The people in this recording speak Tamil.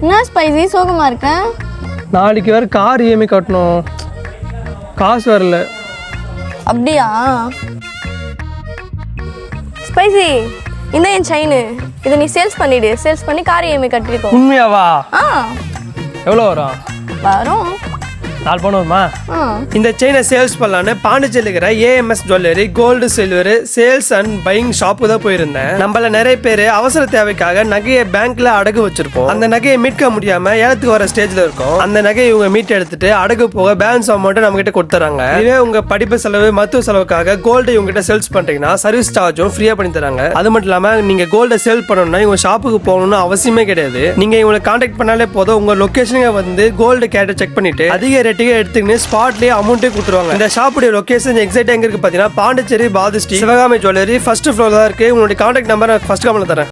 என்ன ஸ்பைசி சோகமா இருக்கேன் நாளைக்கு வேறு கார் இஎம்ஐ கட்டணும். காசு வரல அப்படியா? ஸ்பைசி இந்த என் செயின் இதை நீ சேல்ஸ் பண்ணிடு. சேல்ஸ் பண்ணி கார் இஎம்ஐ கட்டிருக்கோம் உண்மையாவா? ஆ. எவ்வளோ வரும்? வரும். நாலு வருமா ஆ. இந்த செயினை சேல்ஸ் பண்ணலான்னு பாண்டிச்சேரியில் இருக்கிற AMS jewellery gold silver sales and buying shop தான் போயிருந்தேன். நம்மள நிறைய பேர் அவசர தேவைக்காக நகையை பேங்க்ல அடகு வச்சிருப்போம். அந்த நகையை மீட்க முடியாம ஏலத்துக்கு வர ஸ்டேஜ்ல இருக்கும். அந்த நகையை இவங்க மீட் எடுத்துட்டு அடகு போக பேலன்ஸ் அமௌண்ட் நம்ம கிட்ட கொடுத்துறாங்க. இதுவே உங்க படிப்பு செலவு மருத்துவ செலவுக்காக கோல்டு இவங்க கிட்ட சேல்ஸ் பண்றீங்கன்னா சர்வீஸ் சார்ஜும் ஃப்ரீயா பண்ணி தராங்க. அது மட்டும் இல்லாம நீங்க கோல்டை சேல் பண்ணணும்னா இவங்க ஷாப்புக்கு போகணும்னு அவசியமே கிடையாது. நீங்க இவங்களை காண்டாக்ட் பண்ணாலே போதும். உங்க லொகேஷனுக்கு வந்து கோல்டு கேட்ட செக் பண்ணிட்டு அதிக டிக்கெட் எடுத்துக்கின்னு ஸ்பாட்லயே அமௌண்ட்டே கொடுத்துருவாங்க. இந்த ஷாப்புடைய லொகேஷன் எக்ஸாக்ட் எங்க இருக்கு பாத்தீங்கன்னா பாண்டிச்சேரி பாதிஸ்டி சிவகாமி ஜுவல்லரி ஃபர்ஸ்ட் ஃப்ளோர் தான் இருக்கு. உங்களுடைய கான்டாக்ட் நம்பர் ஃபர்ஸ்ட் கமெண்ட்ல தரேன்